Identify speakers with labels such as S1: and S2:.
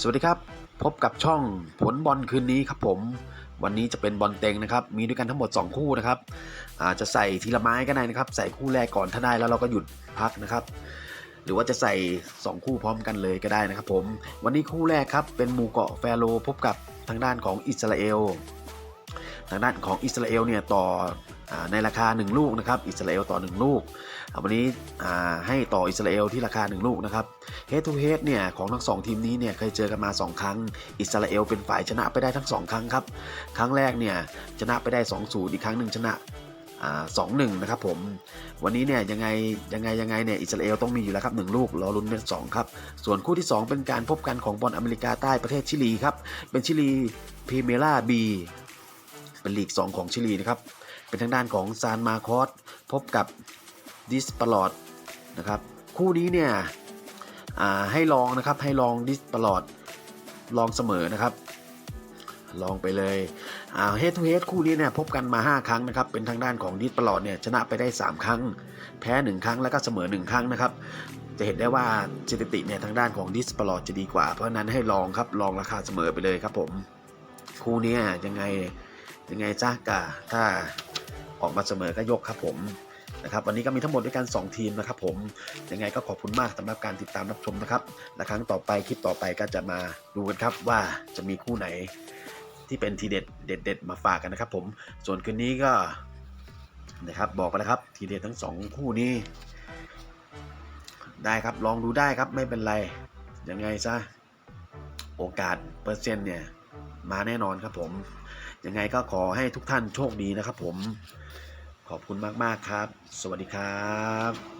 S1: สวัสดีครับ พบกับช่องผลบอลคืนนี้ครับผม วันนี้จะเป็นบอลเต็งนะครับ มีด้วยกันทั้งหมด 2 คู่นะครับอาจจะใส่ทีละไม้ก็ได้นะครับ ใส่คู่แรกก่อนถ้าได้แล้วเราก็หยุดพักนะครับ หรือว่าจะใส่ 2 คู่พร้อมกันเลยก็ได้นะครับผม วันนี้คู่แรกครับเป็นหมู่เกาะแฟโรพบกับทางด้านของอิสราเอล ทางด้านของอิสราเอลเนี่ยต่อ ในราคา 1 ลูกนะครับอิสราเอลต่อ 1 ลูก วันนี้ให้ต่ออิสราเอลที่ราคา 1 ลูกนะครับเฮดทูเฮดเนี่ยของทั้งสองทีมนี้เนี่ยเคยเจอกันมา 2 ครั้ง อิสราเอลเป็นฝ่ายชนะไปได้ทั้ง 2 ครั้งครับ ครั้งแรกเนี่ยชนะไปได้ 2 0 อีกครั้งหนึ่งชนะสองหนึ่งนะครับผมวันนี้เนี่ยยังไงยังไงยังไงเนี่ยอิสราเอลต้องมีอยู่แล้วครับหนึ่งลูกรอลุ้นเป็นสองครับส่วนคู่ที่ 2 เป็นการพบกันของบอลอเมริกาใต้ประเทศชิลีครับเป็นชิลีพรีเมล่าบี เป็นลีก 2 ของชิลีนะครับ เป็นทางด้านของซานมาคอสพบกับดิสปลอดนะครับ คู่นี้เนี่ยให้ลองนะครับให้ลองดิสตลอดลองเสมอนะครับ ลองไปเลยเฮดทูเฮดคู่นี้เนี่ยพบกันมา 5 ครั้งนะครับ เป็นทางด้านของดิสตลอดเนี่ยชนะไปได้ 3 ครั้ง แพ้ 1 ครั้งแล้วก็เสมอ 1 ครั้งนะครับจะเห็นได้ว่าสถิติเนี่ยทางด้านของดิสตลอดจะดีกว่า เพราะนั้นให้ลองครับลองราคาเสมอไปเลยครับผม คู่นี้ยังไง ยังไงจ้ากะถ้าออกมาเสมอก็ยกครับผมนะครับวันนี้ก็มีทั้งหมดด้วยกัน 2 ทีมนะครับผมยังไงก็ขอบคุณมากสำหรับการติดตามรับชมนะครับและครั้งต่อไปคลิปต่อไปก็จะมาดูกันครับว่าจะมีคู่ไหนที่เป็นทีเด็ดเด็ดๆมาฝากกันนะครับผมส่วนคืนนี้ก็นะครับบอกไปแล้วครับทีเด็ดทั้งสองคู่นี้ ได้ครับลองดูได้ครับไม่เป็นไรยังไงซะโอกาสเปอร์เซ็นต์เนี่ย มาแน่นอนครับผมยังไงก็ขอให้ทุกท่านโชคดีนะครับผมขอบคุณมาก ๆ ครับ สวัสดีครับ